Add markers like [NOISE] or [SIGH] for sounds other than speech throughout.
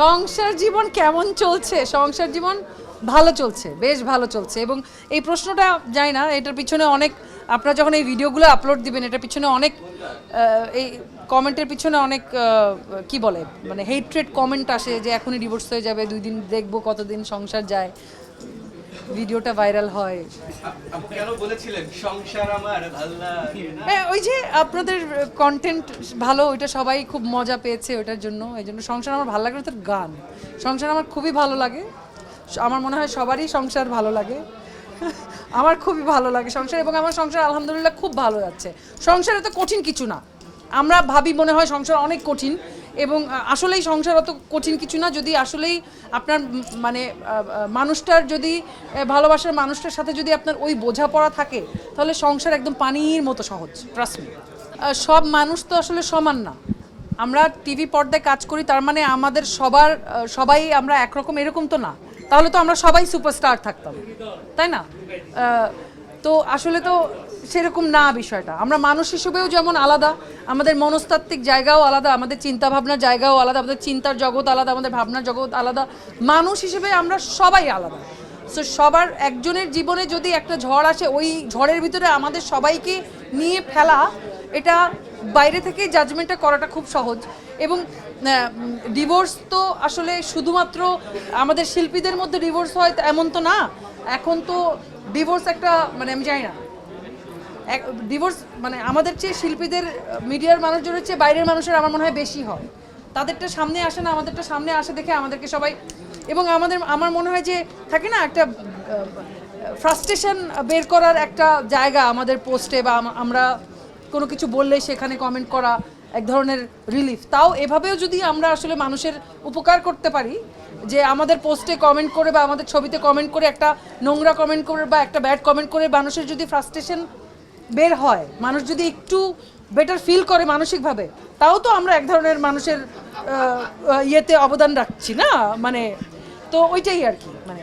সংসার জীবন কেমন চলছে? সংসার জীবন ভালো চলছে, বেশ ভালো চলছে। এবং এই প্রশ্নটা যাই না, এটার পিছনে অনেক, আপনারা যখন এই ভিডিওগুলো আপলোড দিবেন, এটার পিছনে অনেক এই কমেন্টের পিছনে অনেক কি বলে মানে হেট্রেড কমেন্ট আসে যে এখনই ডিভোর্স হয়ে যাবে, দুই দিন দেখব কতদিন সংসার যায়। ভিডিওটা ভাইরাল হয়। হ্যাঁ ওই যে আপনাদের কন্টেন্ট ভালো ওইটা সবাই খুব মজা পেয়েছে ওইটার জন্য। এই জন্য সংসার আমার ভালো লাগে তোর গান। সংসার আমার খুবই ভালো লাগে। আমার মনে হয় সবারই সংসার ভালো লাগে। [LAUGHS] আমার খুবই ভালো লাগে সংসার এবং আমার সংসার আলহামদুলিল্লাহ খুব ভালো যাচ্ছে। সংসার এত কঠিন কিছু না। আমরা ভাবি মনে হয় সংসার অনেক কঠিন এবং আসলেই সংসার অত কঠিন কিছু না, যদি আসলেই আপনার মানে মানুষটার যদি ভালোবাসার মানুষটার সাথে যদি আপনার ওই বোঝাপড়া থাকে, তাহলে সংসার একদম পানির মতো সহজ ট্রাস্টমি সব মানুষ তো আসলে সমান না। আমরা টিভি পর্দায় কাজ করি, তার মানে আমাদের সবার সবাই আমরা একরকম, এরকম তো না। তাহলে তো আমরা সবাই সুপারস্টার থাকতাম, তাই না? তো আসলে তো সেরকম না বিষয়টা। আমরা মানুষ হিসেবেও যেমন আলাদা, আমাদের মনস্তাত্ত্বিক জায়গাও আলাদা, আমাদের চিন্তা ভাবনার জায়গাও আলাদা, আমাদের চিন্তার জগৎ আলাদা, আমাদের ভাবনার জগৎ আলাদা। মানুষ হিসেবে আমরা সবাই আলাদা। সো সবার একজনের জীবনে যদি একটা ঝড় আসে, ওই ঝড়ের ভিতরে আমাদের সবাইকে নিয়ে ফেলা, এটা বাইরে থেকে জাজমেন্টটা করাটা খুব সহজ। এবং ডিভোর্স তো আসলে শুধুমাত্র আমাদের শিল্পীদের মধ্যে ডিভোর্স হয়, এমন তো না। এখন তো ডিভোর্স একটা মানে আমি জানি না। ডিভোর্স মানে আমাদের চেয়ে শিল্পীদের, মিডিয়ার মানুষজনের চেয়ে বাইরের মানুষের আমার মনে হয় বেশি হয়। তাদেরটা সামনে আসে না, আমাদেরটা সামনে আসে দেখে আমাদেরকে সবাই, এবং আমাদের, আমার মনে হয় যে থাকে না একটা ফ্রাস্ট্রেশন বের করার একটা জায়গা আমাদের পোস্টে বা আমরা কোনো কিছু বললে সেখানে কমেন্ট করা এক ধরনের রিলিফ তাও এভাবেও যদি আমরা আসলে মানুষের উপকার করতে পারি, যে আমাদের পোস্টে কমেন্ট করে বা আমাদের ছবিতে কমেন্ট করে একটা নোংরা কমেন্ট করে বা একটা ব্যাড কমেন্ট করে মানুষের যদি ফ্রাস্ট্রেশন বের হয়। মানুষ যদি একটু বেটার ফিল করে মানসিকভাবে, তাও তো আমরা এক ধরনের মানুষের ইয়েতে অবদান রাখছি না? মানে তো ওইটাই আর কি মানে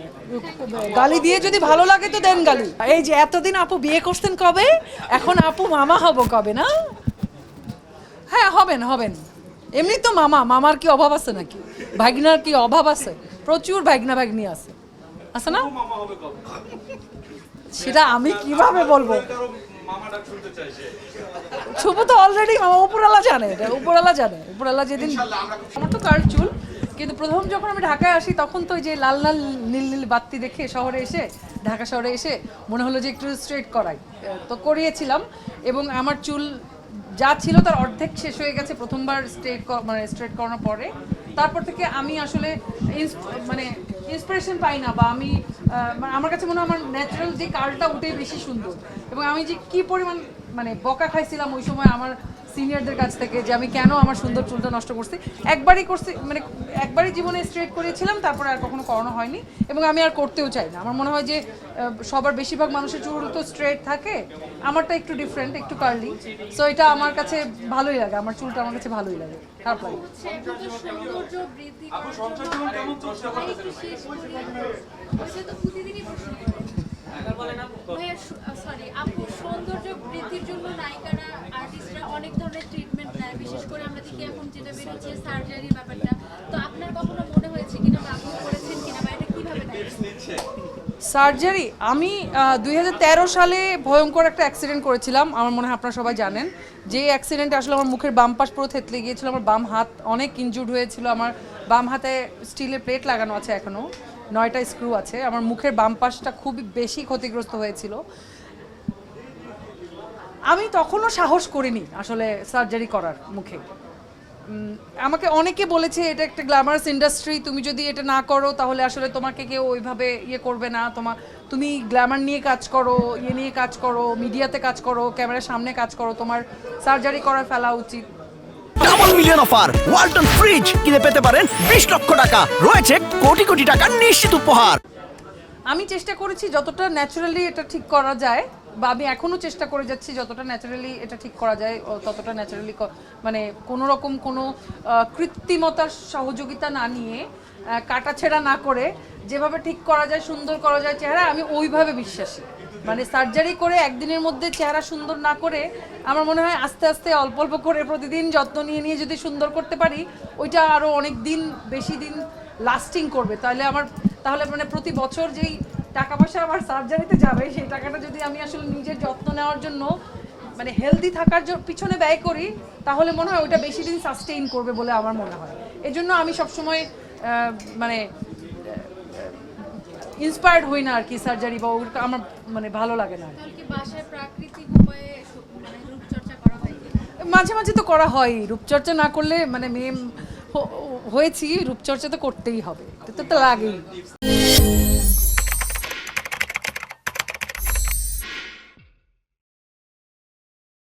গালি দিয়ে যদি ভালো লাগে তো দেন গালি। এই যে এতদিন আপু বিয়ে করতেন কবে? এখন আপু মামা হব কবে না? হ্যাঁ হবেন হবেন। এমনি তো মামা, মামার কি অভাব আছে নাকি? ভাগনার কি অভাব আছে? প্রচুর ভাগনা ভাগনি আছে। আছে না? সেটা আমি কীভাবে বলব? শুভ তো অলরেডি উপরালা জানে এটা উপরালা জানে উপরালা যেদিন আমার তো কার চুল কিন্তু প্রথম যখন আমি ঢাকায় আসি তখন তো যে লাল লাল নীল নীল বাত্তি দেখে শহরে এসে ঢাকা শহরে এসে মনে হলো যে একটু স্ট্রেট করাই। তো করিয়েছিলাম এবং আমার চুল যা ছিল তার অর্ধেক শেষ হয়ে গেছে প্রথমবার স্ট্রেট মানে স্ট্রেট করানোর পরে। তারপর থেকে আমি আসলে মানে ইন্সপিরেশন পাই না বা আমি মানে আমার কাছে মনে হয় আমার ন্যাচারাল যে কালটা ওটাই বেশি সুন্দর। এবং আমি যে কি পরিমাণ মানে বকা খাইছিলাম ওই সময় আমার সিনিয়রদের কাছ থেকে যে আমি কেন আমার সুন্দর চুলটা নষ্ট করছি একবারই করছি মানে একবারই জীবনে স্ট্রেট করেছিলাম তারপরে আর কখনো করানো হয়নি এবং আমি আর করতেও চাই না। আমার মনে হয় যে সবার বেশিরভাগ মানুষের চুল তো স্ট্রেট থাকে আমারটা একটু ডিফারেন্ট একটু কার্লি সো এটা আমার কাছে ভালোই লাগে আমার চুলটা আমার কাছে ভালোই লাগে খারাপ লাগে সৌন্দর্য বৃদ্ধি করার জন্য সবাই একটু শেষ করি আমরা। ওইটা তো প্রতিদিনই প্রশ্ন করে। ভাইয়া সরি আপু সৌন্দর্য বৃদ্ধির জন্য নায়িকারা আর্টিস্টরা অনেক ধরনের ট্রিটমেন্ট নেয় বিশেষ করে আমরা দেখি এখন যেটা বের সার্জারির ব্যাপারটা। তো আপনার কখনো মনে হয়েছে কিনা বা আপনি করেছেন কিনা বা এটা কীভাবে সার্জারি আমি দুই হাজার তেরো সালে ভয়ঙ্কর একটা অ্যাক্সিডেন্ট করেছিলাম আমার মনে হয় আপনারা সবাই জানেন। যে অ্যাক্সিডেন্টে আসলে আমার মুখের বাম পাশ পুরো থেতলে গিয়েছিল আমার বাম হাত অনেক ইনজুর্ড হয়েছিল আমার বাম হাতে স্টিলের প্লেট লাগানো আছে এখনও নয়টা স্ক্রু আছে। আমার মুখের বাম পাশটা খুবই বেশি ক্ষতিগ্রস্ত হয়েছিল। আমি তখনও সাহস করিনি আসলে সার্জারি করার মুখে। আমাকে অনেকে বলেছে, এটা একটা গ্ল্যামারাস ইন্ডাস্ট্রি, তুমি যদি এটা না করো, তাহলে আসলে তোমাকে কেউ ওইভাবে ইয়ে করবে না। তোমার তুমি গ্ল্যামার নিয়ে কাজ করো ইয়ে নিয়ে কাজ করো, মিডিয়াতে কাজ করো, ক্যামেরার সামনে কাজ করো। তোমার সার্জারি করা ফেলা উচিত। মিলিয়ন অফার ওয়ালটন ফ্রিজ কিনে পেতে পারেন বিশ লক্ষ টাকা। রয়েছে কোটি কোটি টাকার নিশ্চিত উপহার। আমি চেষ্টা করেছি যতটা ন্যাচারালি এটা ঠিক করা যায় বা আমি এখনও চেষ্টা করে যাচ্ছি যতটা ন্যাচারালি এটা ঠিক করা যায় ও ততটা ন্যাচারালি মানে কোনো রকম কোনো আহ, কৃত্রিমতার সহযোগিতা না নিয়ে কাটাছেড়া না করে যেভাবে ঠিক করা যায় সুন্দর করা যায় চেহারা আমি ওইভাবে বিশ্বাসী। মানে সার্জারি করে একদিনের মধ্যে চেহারা সুন্দর না করে, আমার মনে হয় আস্তে আস্তে অল্প অল্প করে প্রতিদিন যত্ন নিয়ে নিয়ে যদি সুন্দর করতে পারি, ওইটা আরও অনেক দিন বেশি দিন লাস্টিং করবে। তাহলে আমার, তাহলে মানে প্রতি বছর যেই টাকা পয়সা আমার সার্জারিতে যাবে, সেই টাকাটা যদি আমি আসলে নিজের যত্ন নেওয়ার জন্য মানে হেলদি থাকার পিছনে ব্যয় করি, তাহলে মনে হয় ওটা বেশি দিন সাস্টেইন করবে বলে আমার মনে হয়। এজন্য আমি সবসময় মানে ইন্সপায়ার্ড হই না আর কি সার্জারি বা ওটা আমার মানে ভালো লাগে না মানে? মাঝে মাঝে তো করা হয়। রূপচর্চা না করলে মানে মেয়ে হয়েছি রূপচর্চা তো করতেই হবে। এটা তো লাগেই।